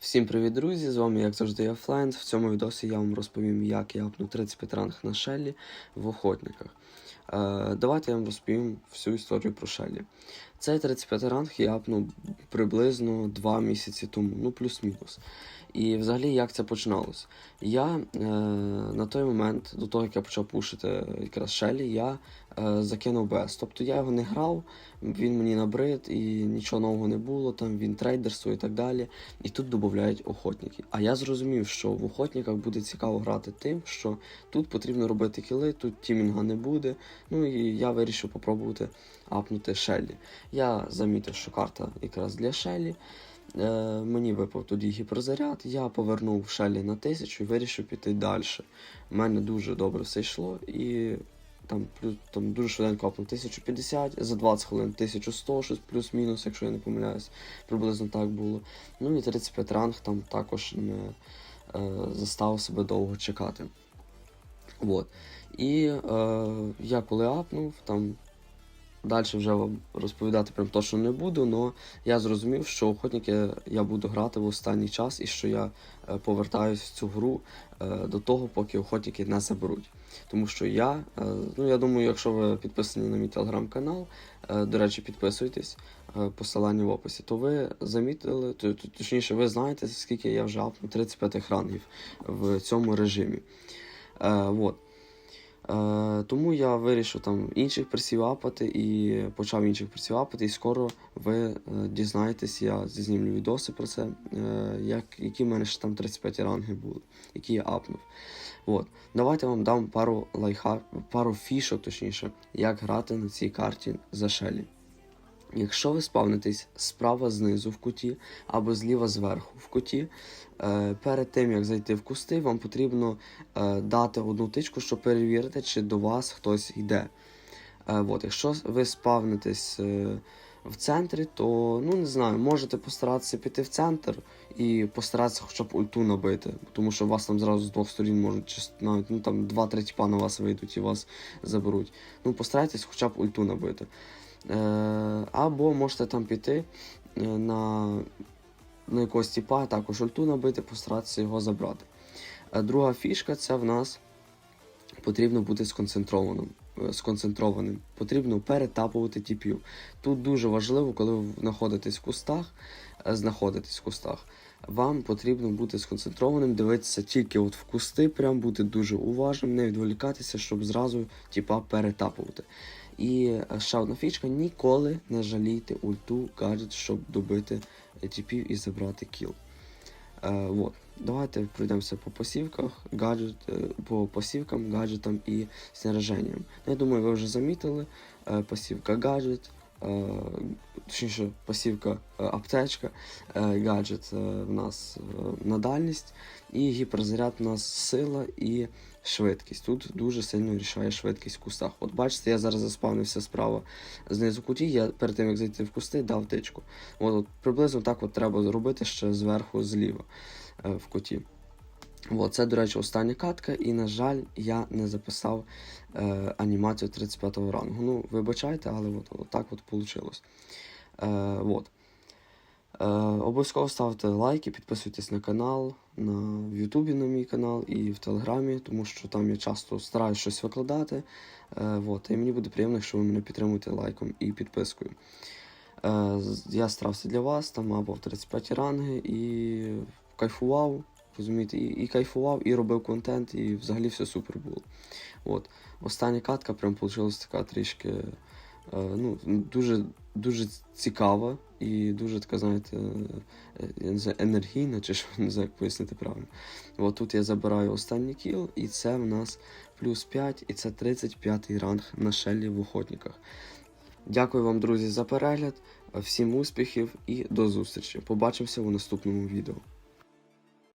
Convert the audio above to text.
Всім привіт, друзі! З вами, як завжди, я Флайнс. В цьому відосі я вам розповім, як я апну 35 ранг на Шеллі в охотниках. Е, давайте я вам розповім всю історію про Шеллі. Цей 35 ранг я апнув приблизно 2 місяці тому, ну плюс-мінус. І взагалі як це починалось? Я е, на той момент, до того як я почав пушити якраз Шеллі, я е, закинув БС. Тобто я його не грав, він мені набрид і нічого нового не було, там він трейдерство і так далі. І тут додають охотники. А я зрозумів, що в охотниках буде цікаво грати тим, що тут потрібно робити кіли, тут тімінга не буде. Ну і я вирішив попробувати апнути Шеллі. Я замітив, що карта якраз для Шеллі. Е, мені випав тоді гіперзаряд, я повернув Шеллі на тисячу і вирішив піти далі. У мене дуже добре все йшло і там, плюс, там дуже швиденько апнув 1050, за 20 хвилин 1100, щось плюс-мінус, якщо я не помиляюсь, приблизно так було. Ну і 35 ранг там також не е, заставив себе довго чекати. Вот. І е, я коли апнув, там далі вже вам розповідати прям точно не буду, але я зрозумів, що охотники я буду грати в останній час і що я е, повертаюсь в цю гру е, до того, поки охотники не заберуть. Тому що я, е, ну я думаю, якщо ви підписані на мій телеграм-канал, до речі, підписуйтесь, посилання в описі, то ви замітили, то, то- точніше, ви знаєте, скільки я вже апнув 35 рангів в цьому режимі. Е, вот. Е, тому я вирішив там інших пресів апати і почав інших апати, і скоро ви е, дізнаєтесь, я знімлю відоси про це, е, як, які в мене ще там 35 ранги були, які я апнув. От. Давайте вам дам пару лайха, пару фішок, точніше, як грати на цій карті за Шелі. Якщо ви спавнитесь справа знизу в куті або зліва зверху в куті, е, перед тим як зайти в кусти, вам потрібно е, дати одну тичку, щоб перевірити, чи до вас хтось йде. Е, от, якщо ви спавнитесь в центрі, то ну не знаю, можете постаратися піти в центр і постаратися хоча б ульту набити, тому що вас там зразу з двох сторін можуть навіть ну, там два-три тіпа на вас вийдуть і вас заберуть. Ну постарайтесь хоча б ульту набити. Е, або можете там піти е, на, на якогось тіпа, також ульту набити, постаратися його забрати. Е, друга фішка це в нас потрібно бути сконцентрованим. Е, сконцентрованим. Потрібно перетапувати тіпів. Тут дуже важливо, коли ви знаходитесь в кустах, е, знаходитесь в кустах. Вам потрібно бути сконцентрованим, дивитися тільки от в кусти, прям бути дуже уважним, не відволікатися, щоб зразу тіпа перетапувати. І е, ще одна фішка: ніколи не жалійте ульту, гаджет, щоб добити тіпів і забрати кіл. Е, вот. Давайте пройдемося по посівках, гаджет, е, по посівкам, гаджетам і снаряженням. Ну, я думаю, ви вже замітили е, посівка гаджет, точніше, посівка е, аптечка, е, гаджет е, в нас е, на дальність, і гіперзаряд у нас сила і швидкість. Тут дуже сильно рішає швидкість в кустах. От бачите, я зараз заспавнився справа знизу куті, я перед тим як зайти в кусти, дав тичку. От, от приблизно так от треба зробити ще зверху зліва е, в куті. От, це, до речі, остання катка, і, на жаль, я не записав е, анімацію 35 го рангу. Ну, вибачайте, але от, от так от вийшло. Е, от. Е, обов'язково ставте лайки, підписуйтесь на канал, на Ютубі на мій канал і в Телеграмі, тому що там я часто стараюсь щось викладати. Е, от, і мені буде приємно, якщо ви мене підтримуєте лайком і підпискою. Е, я старався для вас, там або в 35 ранги і кайфував, розумієте, і, і кайфував, і робив контент, і взагалі все супер було. От. Остання катка прям вийшла така трішки е, ну, дуже, дуже цікава і дуже така, знаєте, е, я не енергійна, чи що не знаю, як пояснити правильно. От тут я забираю останній кіл, і це в нас плюс 5, і це 35 й ранг на шелі в охотниках. Дякую вам, друзі, за перегляд. Всім успіхів і до зустрічі. Побачимося у наступному відео.